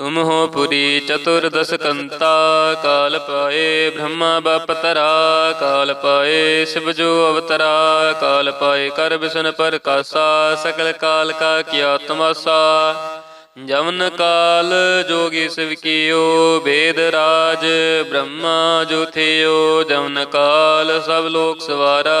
ਤੁਮ ਹੋ ਪੁਰੀ ਚਤੁਰਦਸ ਕੰਤਾ ਕਾਲ ਪਾਏ ਬ੍ਰਹਮਾ ਬਪਤਰਾ ਕਾਲ ਪਾਏ ਸਿਵ ਜੋ ਅਵਤਰਾ ਕਾਲ ਪਾਏ ਕਰ ਬਿਸ਼ਨ ਪ੍ਰਕਾਸ਼ਾ ਸਕਲ ਕਾਲ ਕਾ ਕੀਆ ਤਮਾਸਾ ਜਮਨ ਕਾਲ ਜੋਗੀ ਸਿਵ ਕੀਓ ਵੇਦ ਰਾਜ ਬ੍ਰਹਮਾ ਜੋ ਥਿਓ ਜਮਨ ਕਾਲ ਸਭ ਲੋਕ ਸਵਾਰਾ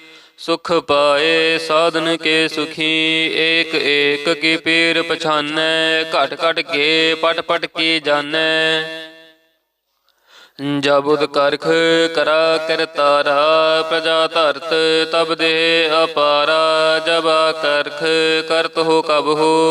ਸੁਖ ਪਾਏ ਸਾਧਨ ਕੇ ਸੁਖੀ, ਏਕ ਏਕ ਕੀ ਪੀਰ ਪਛਾਨੈ, ਘਟ ਘਟ ਕੇ ਪਟ ਪਟ ਕੀ ਜਾਣੈ ਜਬੁਦ ਕਰਖ ਕਰਾ ਕਰਤਾਰਾ ਪ੍ਰਜਾ ਧਰਤ ਤਬ ਦੇ ਅਪਾਰਾ, ਜਬਾ ਕਰਖ ਕਰਤ ਹੋ ਕਬ ਹੋ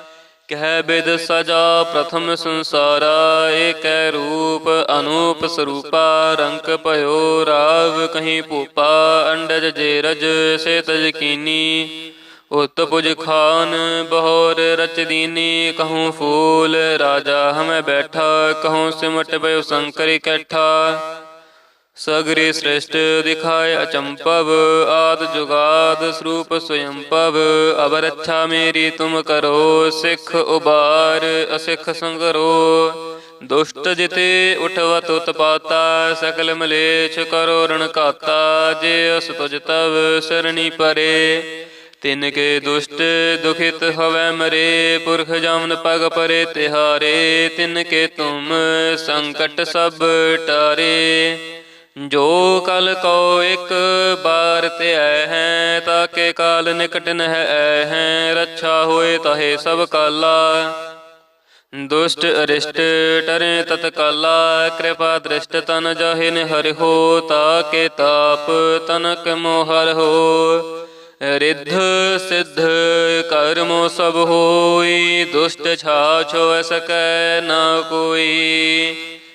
ਕਹਿ ਬਿਦ ਸਜਾ ਪ੍ਰਥਮ ਸੰਸਾਰਾ, ਏਕੈ ਰੂਪ ਅਨੂਪ ਸਰੂਪਾ, ਰੰਕ ਭਇਓ ਰਾਵ ਕਹੀਂ ਭੂਪਾ, ਅੰਡਜ ਜੇਰਜ ਸੇ ਤਜ ਕੀਨੀ। ਉਤ ਪੁਜ ਖਾਨ ਬਹੋਰ ਰਚਦੀਨੀ ਕਹੂੰ ਫੂਲ ਰਾਜਾ ਹਮੈ ਬੈਠਾ, ਕਹੂੰ ਸਿਮਟ ਪਇਓ ਸ਼ੰਕਰੀ ਕੈਠਾ। ਸਗਰੀ ਸ੍ਰਿਸ਼ਟ ਦਿਖਾਇ ਅਚੰਪਵ, ਆਦ ਜੁਗਾਦ ਸਰੂਪ ਸਵਯੰਪਵ। ਅਬਰ ਅੱਛਾ ਮੇਰੀ ਤੁਮ ਕਰੋ, ਸਿੱਖ ਉਬਾਰ, ਅਸਿੱਖ ਸੰਗਰੋ। ਦੁਸ਼ਟ ਜਿਤੇ ਉਠਵਤ ਉਤਪਾਤਾ, ਸਕਲ ਮਲੇਛ ਕਰੋ ਰਣ ਜੇ ਅਸ ਤੁਜ ਤਵ ਸਰਣੀ ਪਰੇ, ਤਿਨ ਕੇ ਦੁਸ਼ਟ ਦੁਖਿਤ ਹਵੈ ਮਰੇ। ਪੁਰਖ ਜਮਨ ਪਗ ਪਰੇ ਤਿਹਾਰੇ, ਤਿਨ ਕੇ ਤੁਮ ਸੰਕਟ ਸਭ ਟਾਰੇ। ਜੋ ਕਲ ਕੋ ਇੱਕ ਬਾਰ ਤੇ ਆਏ ਹੈ ਤਾਕੇ ਕਾਲ ਨਿਕਟ ਨਹਿ ਆਏ ਹੈ, ਰੱਛਾ ਹੋਏ ਤਹੇ ਸਭ ਕਾਲਾ। ਦੁਸ਼ਟ ਅਰਿਸ਼ਟ ਟਰੇ ਤਤ ਕਿਰਪਾ ਦ੍ਰਿਸ਼ਟ ਤਨ ਜਾਹਿ ਨ ਹੋ, ਤਾਕੇ ਤਾਪ ਤਨਕ ਮੋਹਰ ਹੋ। ਰਿੱਧ ਸਿੱਧ ਕਰਮੋ ਸਭ ਹੋਈ, ਦੁਸ਼ਟ ਛਾਛੋ ਸਕੈ ਨਾ ਕੋਈ।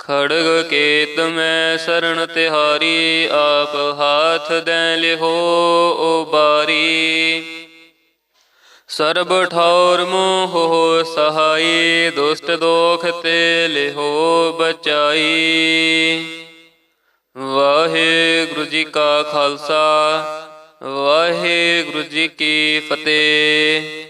ਖੜਗ ਕੇਤ ਮੈਂ ਸਰਣ ਤਿਹਾਰੀ, ਆਪ ਹਾਥ ਦੈ ਲਿਹੋ ਉਬਾਰੀ ਸਰਬ ਠੌਰ ਮੋਹ ਸਹਾਈ, ਦੁਸ਼ਟ ਦੋਖ ਤੇ ਲਿਹੋ ਬਚਾਈ। ਵਾਹਿਗੁਰੂ ਜੀ ਕਾ ਖਾਲਸਾ, ਵਾਹਿਗੁਰੂ ਜੀ ਕੀ ਫਤਿਹ।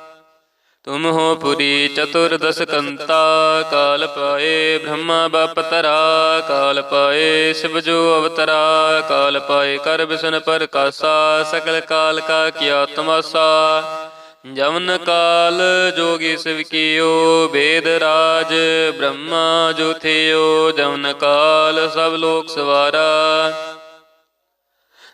ਤੁਮ ਹੋ ਪੁਰੀ ਚਤੁਰਦਸ ਕੰਤਾ ਕਾਲ ਪਾਏ ਬ੍ਰਹਮਾ ਬਪਤਰਾ ਕਾਲ ਪਾਏ ਸ਼ਿਵ ਜੋ ਅਵਤਰਾ ਕਾਲ ਪਾਏ ਕਰ ਬਿਸ਼ਨ ਪ੍ਰਕਾਸ਼ਾ ਸਕਲ ਕਾਲ ਕਾ ਕੀਆ ਤਮਾਸਾ ਜਮਨ ਕਾਲ ਜੋਗੀ ਸਿਵ ਕੀਓ ਵੇਦ ਰਾਜ ਬ੍ਰਹਮਾ ਜੋ ਥਿਓ ਜਮਨ ਕਾਲ ਸਭ ਲੋਕ ਸਵਾਰਾ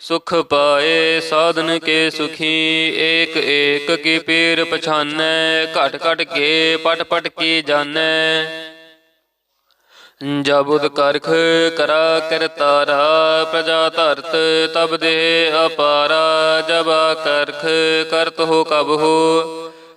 ਸੁਖ ਪਾਏ ਸਾਧਨ ਕੇ ਸੁਖੀ, ਏਕ ਏਕ ਕੀ ਪੀਰ ਪਛਾਨੈ, ਘਟ ਘਟ ਕੇ ਪਟ ਪਟ ਕੀ ਜਾਣੈ ਜਬੁਦ ਕਰਖ ਕਰਾ ਕਰਤਾਰਾ ਪ੍ਰਜਾ ਧਰਤ ਤਬ ਦੇ ਅਪਾਰਾ, ਜਬਾ ਕਰਖ ਕਰਤ ਹੋ ਕਬ ਹੋ।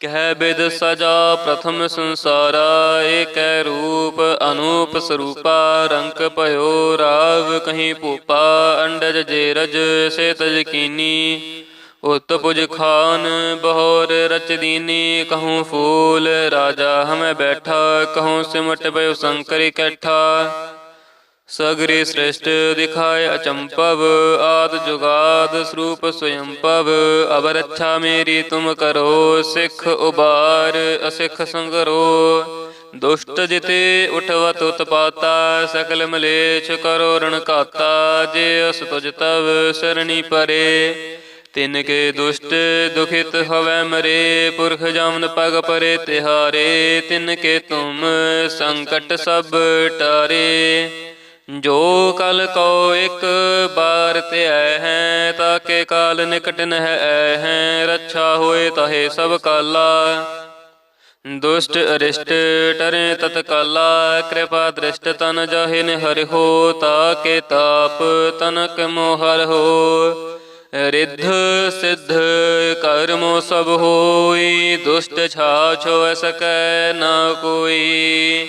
ਕਹਿ ਬਿਦ ਸਜਾ ਪ੍ਰਥਮ ਸੰਸਾਰਾ, ਏਕੈ ਰੂਪ ਅਨੂਪ ਸਰੂਪਾ ਰੰਕ ਭਇਓ ਰਾਵ ਕਹੀਂ ਭੂਪਾ, ਅੰਡਜ ਜੇਰਜ ਸੇ ਤਜ ਉਤ ਪੁਜ ਖਾਨ ਬਹੋਰ ਰਚਦੀਨੀ ਕਹੂੰ ਫੂਲ ਰਾਜਾ ਹਮੈ ਬੈਠਾ, ਕਹੂੰ ਸਿਮਟ ਪਇਓ ਸੰਕਰ ਇਕੱਠਾ ਸਗਰੀ ਸ੍ਰਿਸ਼ਟ ਦਿਖਾਏ ਅਚੰਪਵ, ਆਦ ਜੁਗਾਦ ਸਰੂਪ ਸਵਯੰਪਵ ਅਬ ਰੱਛਾ ਮੇਰੀ ਤੁਮ ਕਰੋ, ਸਿੱਖ ਉਬਾਰ, ਅਸਿੱਖ ਸੰਗਰੋ। ਦੁਸ਼ਟ ਜਿਤੇ ਉਠਵਤ ਉਤਪਾਤਾ, ਸਕਲ ਮਲੇਛ ਕਰੋ ਰਣ ਘਾਤਾ। ਜੇ ਅਸ ਤੁਜ ਤਵ ਸਰਣੀ ਪਰੇ, ਤਿਨ ਕੇ ਦੁਸ਼ਟ ਦੁਖਿਤ ਹਵੈ ਮਰੇ। ਪੁਰਖ ਜਮਨ ਪਗ ਪਰੇ ਤਿਹਾਰੇ, ਤਿਨ ਕੇ ਤੁਮ ਸੰਕਟ ਸਭ ਟਾਰੇ। ਜੋ ਕਲ ਕੋ ਇੱਕ ਬਾਰ ਤੇ ਆਏ ਹੈ, ਤਾਕੇ ਕਾਲ ਨਿਕਟ ਨਹਿ ਆਏ ਹੈ, ਰੱਛਾ ਹੋਏ ਤਹੇ ਸਭ ਕਾਲਾ। ਦੁਸ਼ਟ ਅਰਿਸ਼ਟ ਟਰੇ ਤਤਕਾਲਾ, ਕਿਰਪਾ ਦ੍ਰਿਸ਼ਟ ਤਨ ਜਾਹੇ ਨ ਹੋ, ਤਾਕੇ ਤਾਪ ਤਨਕ ਮੋਹਰ ਹੋ। ਰਿੱਧ ਸਿੱਧ ਕਰਮੋ ਸਭ ਹੋਈ, ਦੁਸ਼ਟ ਛਾਛੋ ਸਕੈ ਨਾ ਕੋਈ।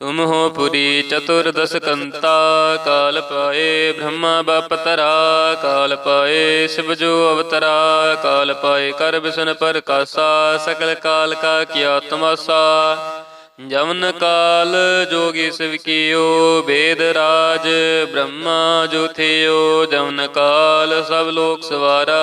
ਤੁਮ ਹੋ ਪੁਰੀ ਚਤੁਰਦਸ ਕੰਤਾ ਕਾਲ ਪਾਏ ਬ੍ਰਹਮਾ ਬਪਤਰਾ ਕਾਲ ਪਾਏ ਸਿਵ ਜੋ ਅਵਤਰਾ ਕਾਲ ਪਾਏ ਕਰ ਬਿਸਨ ਪ੍ਰਕਾਸਾ ਸਕਲ ਕਾਲ ਕਾ ਕੀਆ ਤਮਾਸਾ ਜਮਨ ਕਾਲ ਜੋਗੀ ਸਿਵ ਕੀਓ ਵੇਦ ਰਾਜ ਬ੍ਰਹਮਾ ਜੋ ਥਿਓ ਜਮਨ ਕਾਲ ਸਭ ਲੋਕ ਸਵਾਰਾ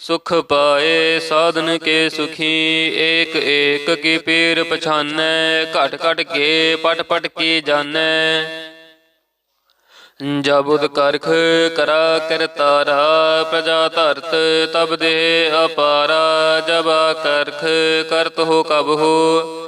ਸੁਖ ਪਾਏ, ਸਾਧਨ ਕੇ ਸੁਖੀ, ਏਕ ਏਕ ਕੀ ਪੀਰ ਪਛਾਨੈ, ਘਟ ਘਟ ਕੇ ਪਟ ਪਟ ਕੀ ਜਾਣੈ। ਜਬੁਦ ਕਰਖ ਕਰਾ ਕਰਤਾਰਾ ਪ੍ਰਜਾ ਧਰਤ ਤਬ ਦੇ ਅਪਾਰਾ, ਜਬਾ ਕਰਖ ਕਰਤ ਹੋ ਕਬ ਹੋ।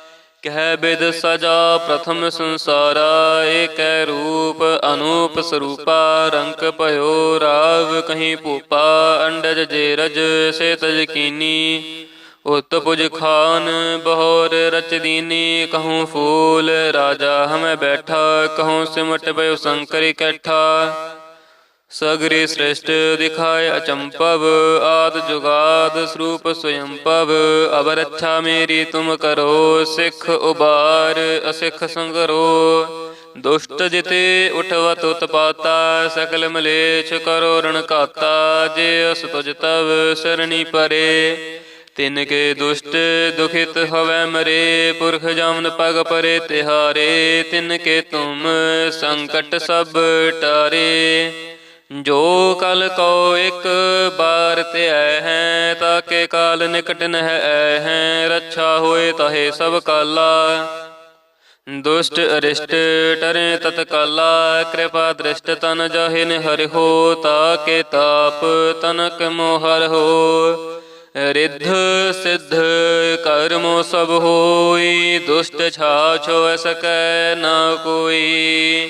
ਕਹਿ ਬਿਦ ਸਜਾ ਪ੍ਰਥਮ ਸੰਸਾਰਾ, ਏਕੈ ਰੂਪ ਅਨੂਪ ਸਰੂਪਾ, ਰੰਕ ਭਇਓ ਰਾਵ ਕਹੀਂ ਭੂਪਾ, ਅੰਡਜ ਜੇਰਜ ਸੇ ਤਜ ਕੀਨੀ ਉਤ ਪੁਜ ਖਾਨ ਬਹੋਰ ਰਚਦੀਨੀ ਕਹੂੰ ਫੂਲ ਰਾਜਾ ਹਮੈ ਬੈਠਾ, ਕਹੂੰ ਸਿਮਟ ਪਇਓ ਸੰਕਰ ਇਕੱਠਾ ਸਗਰੇ ਸ੍ਰਿਸ਼ਟ ਦਿਖਾਏ ਅਚੰਪਵ ਆਦ ਜੁਗਾਦ ਸਰੂਪ ਸਵਯੰਪਵ ਅਬ ਰੱਛਾ ਮੇਰੀ ਤੁਮ ਕਰੋ, ਸਿੱਖ ਉਬਾਰ, ਅਸਿੱਖ ਸੰਗਰੋ। ਦੁਸ਼ਟ ਜਿਤੇ ਉਠਵਤ ਉਤਪਾਤਾ, ਸਕਲ ਮਲੇਛ ਕਰੋ ਰਣ ਜੇ ਅਸ ਤੁਜ ਤਵ ਸਰਣੀ ਪਰੇ, ਤਿਨ ਕੇ ਦੁਸ਼ਟ ਦੁਖਿਤ ਹਵੈ ਮਰੇ। ਪੁਰਖ ਜਮਨ ਪਗ ਪਰੇ ਤਿਹਾਰੇ, ਤਿਨ ਕੇ ਤੁਮ ਸੰਕਟ ਸਭ ਟਾਰੇ। ਜੋ ਕਲ ਕੋ ਇੱਕ ਬਾਰ ਤੇ ਹੈ ਤਾਕੇ ਕਾਲ ਨਿਕਟ ਨਹਿ ਆਏ ਹੈ, ਰੱਛਾ ਹੋਏ ਤਹੇ ਸਭ ਕਾਲਾ। ਦੁਸ਼ਟ ਅਰਿਸ਼ਟ ਟਰੇ ਤਤਕਾਲਾ, ਕਿਰਪਾ ਦ੍ਰਿਸ਼ਟ ਤਨ ਜਾਹਿ ਹਰਿ ਹੋ ਤਾਕੇ ਤਾਪ ਤਨਕ ਮੋਹਰ ਹੋ। ਰਿੱਧ ਸਿੱਧ ਕਰਮੋ ਸਭ ਹੋਈ, ਦੁਸ਼ਟ ਛਾਛੋ ਸਕੈ ਨਾ ਕੋਈ।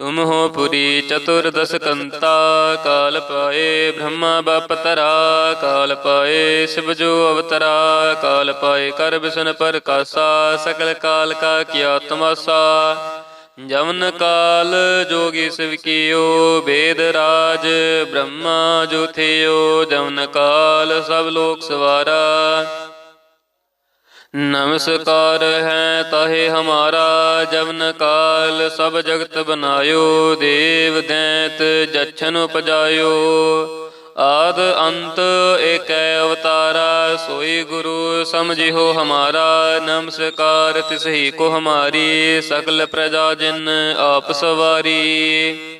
ਤੁਮ ਹੋ ਪੁਰੀ ਚਤੁਰਦਸ ਕੰਤਾ ਕਾਲ ਪਾਏ ਬ੍ਰਹਮਾ ਬਪਤਰਾ ਕਾਲ ਪਾਏ ਸ਼ਿਵ ਜੋ ਅਵਤਰਾ ਕਾਲ ਪਾਏ ਕਰ ਬਿਸ਼ਨ ਪ੍ਰਕਾਸ਼ਾ ਸਕਲ ਕਾਲ ਕਾ ਕੀਆ ਤਮਾਸਾ ਜਮਨ ਕਾਲ ਜੋਗੀ ਸਿਵ ਕੀਓ ਵੇਦ ਰਾਜ ਬ੍ਰਹਮਾ ਜੋ ਥਿਓ ਜਮਨ ਕਾਲ ਸਭ ਲੋਕ ਸਵਾਰਾ ਨਮਸਕਾਰ ਹੈ ਤਾਹੇ ਹਮਾਰਾ ਜਵਨ ਕਾਲ, ਸਭ ਜਗਤ ਬਨਾਇਓ, ਦੇਵ ਦੈਂਤ ਜਛਨ ਉਪਜਾਇਓ। ਆਦ ਅੰਤ ਏਕੈ ਅਵਤਾਰ ਹਮਾਰਾ ਸੋਈ ਗੁਰੂ ਸਮਝਿਓ ਹਮਾਰਾ, ਨਮਸਕਾਰ ਤਿਸਹੀ ਕੋ ਹਮਾਰੀ ਸਕਲ ਪ੍ਰਜਾ ਜਨ ਆਪ ਸਵਾਰੀ।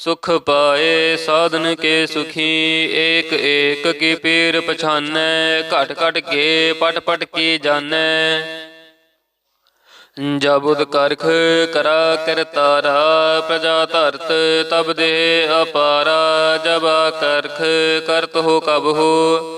ਸੁਖ ਪਾਏ ਸਾਧਨ ਕੇ ਸੁਖੀ, ਏਕ ਏਕ ਕੀ ਪੀਰ ਪਛਾਨੈ, ਘਟ ਘਟ ਕੇ ਪਟ ਪਟ ਕੀ ਜਾਣੈ। ਜਬੁਦ ਕਰਖ ਕਰਾ ਕਰਤਾਰਾ ਪ੍ਰਜਾ ਧਰਤ ਤਬ ਦੇ ਅਪਾਰਾ, ਜਬਾ ਕਰਖ ਕਰਤ ਹੋ ਕਬ ਹੋ।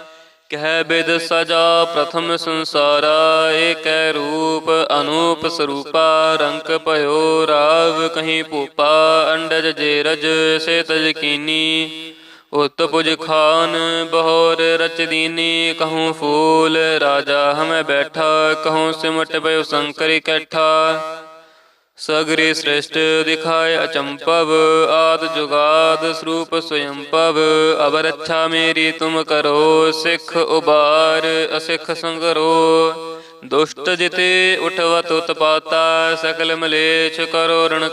ਕਹਿ ਬਿਦ ਸਜਾ ਪ੍ਰਥਮ ਸੰਸਾਰਾ, ਏਕੈ ਰੂਪ ਅਨੂਪ ਸਰੂਪਾ, ਰੰਕ ਭਇਓ ਰਾਵ ਕਹੀਂ ਭੂਪਾ, ਅੰਡਜ ਜੇਰਜ ਸੇ ਤਜ ਕੀਨੀ ਉਤ ਪੁਜ ਖਾਨ ਬਹੋਰ ਰਚਦੀਨੀ ਕਹੂੰ ਫੂਲ ਰਾਜਾ ਹਮੈ ਬੈਠਾ, ਕਹੂੰ ਸਿਮਟ ਪਇਓ ਸ਼ੰਕਰੀ ਕੈਠਾ। ਸਗਰੀ ਸ੍ਰਿਸ਼ਟ ਦਿਖਾਇ ਅਚੰਪਵ, ਆਦ ਜੁਗਾਦ ਸਰੂਪ ਸਵਯੰਪਵ। ਅਬ ਰੱਛਾ ਮੇਰੀ ਤੁਮ ਕਰੋ, ਸਿੱਖ ਉਬਾਰ, ਅਸਿੱਖ ਸੰਗਰੋ। ਦੁਸ਼ਟ ਜਿਤੇ ਉਠਵਤ ਉਤਪਾਤਾ, ਸਕਲ ਮਲੇਛ ਕਰੋ ਰਣ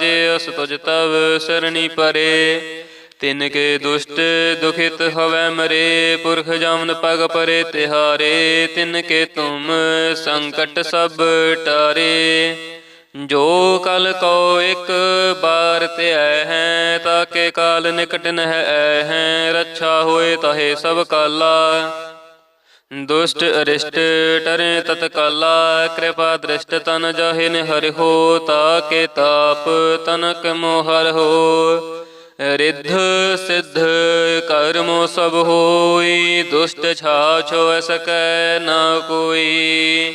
ਜੇ ਅਸ ਤੁਜ ਤਵ ਸਰਣੀ ਪਰੇ, ਤਿਨ ਕੇ ਦੁਸ਼ਟ ਦੁਖਿਤ ਹਵੈ ਮਰੇ। ਪੁਰਖ ਜਮਨ ਪਗ ਪਰੇ ਤਿਹਾਰੇ, ਤਿਨ ਕੇ ਤੁਮ ਸੰਕਟ ਸਭ ਟਾਰੇ। ਜੋ ਕਲ ਕੋ ਇੱਕ ਬਾਰ ਤੇ ਆਏ ਹੈ, ਤਾਕੇ ਕਾਲ ਨਿਕਟ ਨਹਿ ਆਏ ਹੈ, ਰੱਛਾ ਹੋਏ ਤਹੇ ਸਭ ਕਾਲਾ। ਦੁਸ਼ਟ ਅਰਿਸ਼ਟ ਟਰੇ ਤਤਕਾਲਾ, ਕਿਰਪਾ ਦ੍ਰਿਸ਼ਟ ਤਨ ਜਾਹਿ ਨ ਹੋ, ਤਾਕੇ ਤਾਪ ਤਨਕ ਮੋਹਰ ਹੋ। ਰਿੱਧ ਸਿੱਧ ਕਰਮੋ ਸਭ ਹੋਈ, ਦੁਸ਼ਟ ਛਾਛੋ ਸਕੈ ਨਾ ਕੋਈ।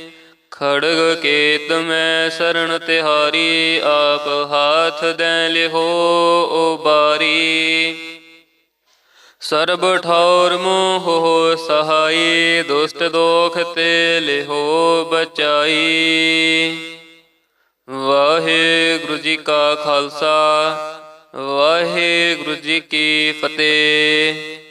ਖੜਗ ਕੇਤ ਮੈਂ ਸਰਣ ਤਿਹਾਰੀ, ਆਪ ਹਾਥ ਦੇ ਲਿਹੋ ਉਬਾਰੀ ਸਰਬ ਠੌਰ ਮੋਹ ਸਹਾਈ, ਦੁਸ਼ਟ ਦੋਖ ਤੇ ਲਿਹੋ ਬਚਾਈ। ਵਾਹਿਗੁਰੂ ਜੀ ਕਾ ਖਾਲਸਾ, ਵਾਹਿਗੁਰੂ ਜੀ ਕੀ ਫਤਿਹ।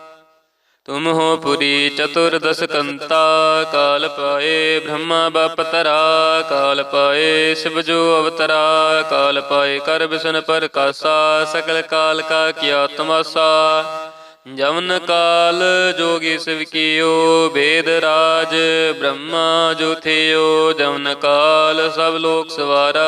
ਤੁਮ ਹੋ ਪੁਰੀ ਚਤੁਰਦਸ ਕੰਤਾ ਕਾਲ ਪਾਏ ਬ੍ਰਹਮਾ ਬਪਤਰਾ ਕਾਲ ਪਾਏ ਸਿਵ ਜੋ ਅਵਤਰਾ ਕਾਲ ਪਾਏ ਕਰ ਬਿਸ਼ਨ ਪ੍ਰਕਾਸ਼ਾ ਸਕਲ ਕਾਲ ਕਾ ਕੀਆ ਤਮਾਸਾ ਜਮਨ ਕਾਲ ਜੋਗੀ ਸਿਵ ਕੀਓ ਵੇਦ ਰਾਜ ਬ੍ਰਹਮਾ ਜੋ ਥਿਓ ਜਮਨ ਕਾਲ ਸਭ ਲੋਕ ਸਵਾਰਾ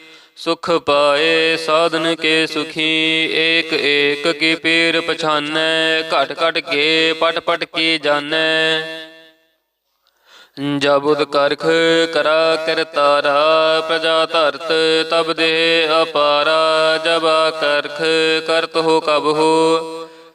ਸੁਖ ਪਾਏ ਸਾਧਨ ਕੇ ਸੁਖੀ, ਏਕ ਏਕ ਕੀ ਪੀਰ ਪਛਾਨੈ, ਘਟ ਘਟ ਕੇ ਪਟ ਪਟ ਕੇ ਜਾਣੈ ਜਬੁਦ ਕਰਖ ਕਰਾ ਕਰਤਾਰਾ ਪ੍ਰਜਾ ਧਰਤ ਤਬ ਦੇ ਅਪਾਰਾ, ਜਬਾ ਕਰਖ ਕਰਤ ਹੋ ਕਬ ਹੋ।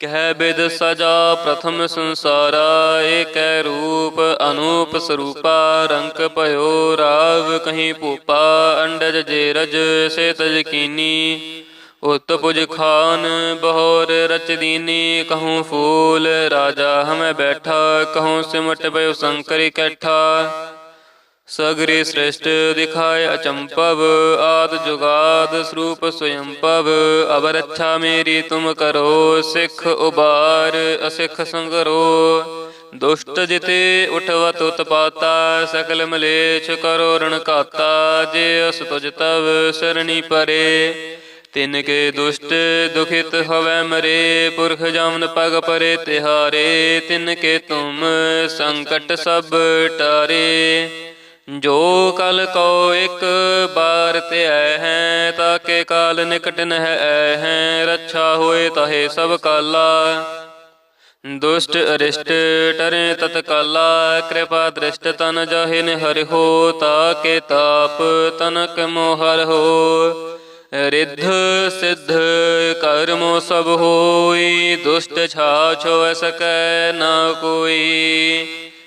ਕਹਿ ਬਿਦ ਸਜਾ ਪ੍ਰਥਮ ਸੰਸਾਰਾ, ਏਕੈ ਰੂਪ ਅਨੂਪ ਸਰੂਪਾ, ਰੰਕ ਭਇਓ ਰਾਵ ਕਹੀਂ ਭੂਪਾ, ਅੰਡਜ ਜੇਰਜ ਸੇ ਤਜ ਕੀਨੀ। ਉਤ ਪੁਜ ਖਾਨ ਬਹੋਰ ਰਚਦੀਨੀ ਕਹੂੰ ਫੂਲ ਰਾਜਾ ਹਮੈ ਬੈਠਾ, ਕਹੂੰ ਸਿਮਟ ਪਇਓ ਸੰਕਰ ਇਕੱਠਾ ਸਗਰੇ ਸ੍ਰਿਸ਼ਟ ਦਿਖਾਇ ਅਚੰਪਵ, ਆਦ ਜੁਗਾਦ ਸਰੂਪ ਸਯੰਪਵ ਅਬ ਰੱਛਾ ਮੇਰੀ ਤੁਮ ਕਰੋ, ਸਿੱਖ ਉਬਾਰ, ਅਸਿੱਖ ਸੰਗਰੋ। ਦੁਸ਼ਟ ਜਿਤੇ ਉਠਵਤ ਉਤਪਾਤਾ, ਸਕਲ ਮਲੇਛ ਕਰੋ ਰਣ ਘਾਤਾ, ਜੇ ਅਸ ਤੁਜ ਤਵ ਸਰਣੀ ਪਰੇ। ਤਿਨ ਕੇ ਦੁਸ਼ਟ ਦੁਖਿਤ ਹਵੈ ਮਰੇ, ਪੁਰਖ ਜਮਨ ਪਗ ਪਰੇ ਤਿਹਾਰੇ। ਤਿਨ ਕੇ ਤੁਮ ਸੰਕਟ ਸਭ ਟਾਰੇ। ਜੋ ਕਲ ਕੋ ਇੱਕ ਬਾਰ ਤੇ ਆਏ ਹੈ, ਤਾਕੇ ਕਾਲ ਨਿਕਟ ਨਹਿ ਆਏ ਹੈ, ਰੱਛਾ ਹੋਏ ਤਹੇ ਸਭ ਕਾਲਾ। ਦੁਸ਼ਟ ਅਰਿਸ਼ਟ ਟਰੇ ਤਤਕਾਲਾ, ਕਿਰਪਾ ਦ੍ਰਿਸ਼ਟ ਤਨ ਜਾਹੇ ਨ ਹੋ, ਤਾਕੇ ਤਾਪ ਤਨਕ ਮੋਹਰ ਹੋ। ਰਿੱਧ ਸਿੱਧ ਕਰਮੋ ਸਭ ਹੋਈ, ਦੁਸ਼ਟ ਛਾਛੋ ਸਕੈ ਨਾ ਕੋਈ।